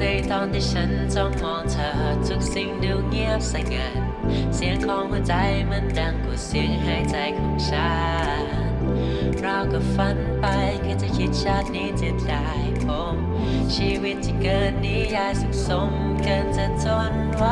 ในตอนที่ฉันจ้องมองเธอทุกสิ่งดูเงียบสงัดเสียงของหัวใจมันดังกว่าเสียงหายใจของฉันเราก็ฝันไปแค่จะคิดชาตินี้จะได้ผม ชีวิตที่เกินนี้ยายสุขสมเกินจะทนไว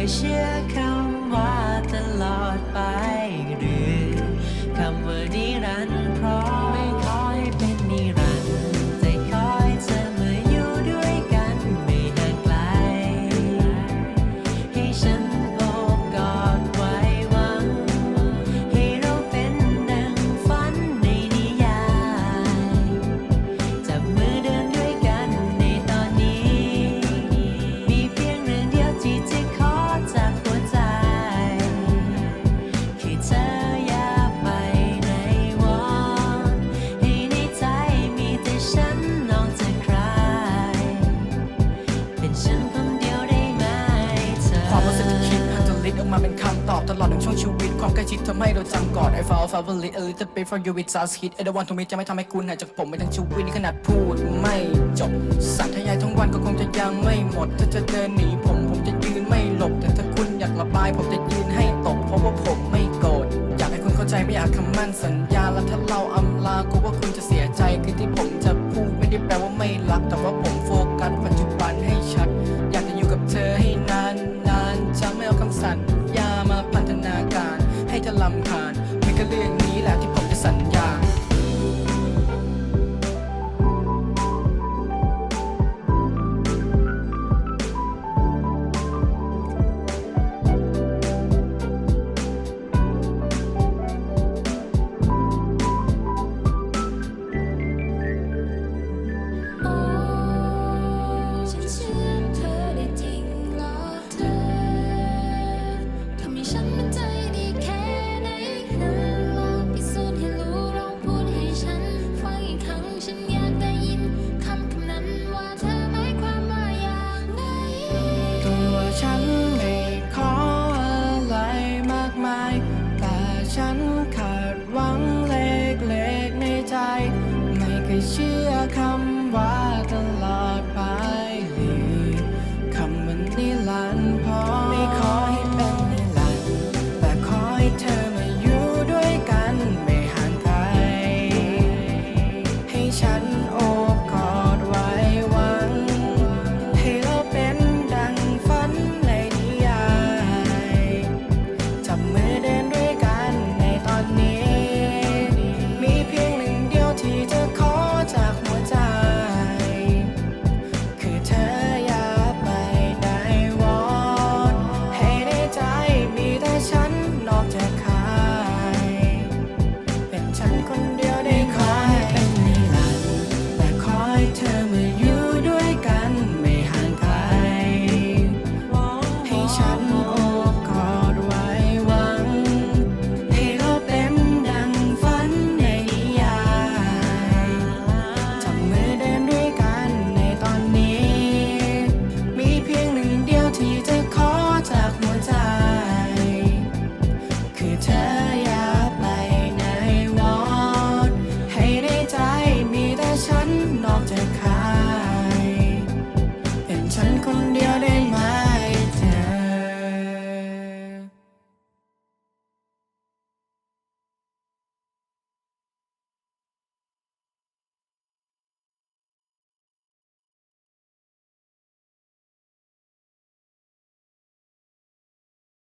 เคยเชื่อคำว่าตลอดไป มาเป็นคำตอบตลอดหนึ่งช่วงชีวิตความใกล้ชิดทำให้เราจำกอด I fall f a v o r i t a little bit for you it's just hit I don't want to meet จะไม่ทำให้คุณหายจากผมไปทั้งชีวิตนี่ขนาดพูดไม่จบ สัตว์ทยายทั้งวันก็คงจะยังไม่หมด ถ้าจะเดินหนีผมผมจะยืนไม่หลบ แต่ถ้าคุณอยากระบายผมจะยืนให้ตกเพราะว่าผมไม่โกรธอยากให้คุณเข้าใจไม่อยากคำมั่นสัญญาแล้วถ้าเราอำลากูว่าคุณจะเสียใจคือที่ผมจะพูดไม่ได้แปลว่าไม่รักแต่ว่าผม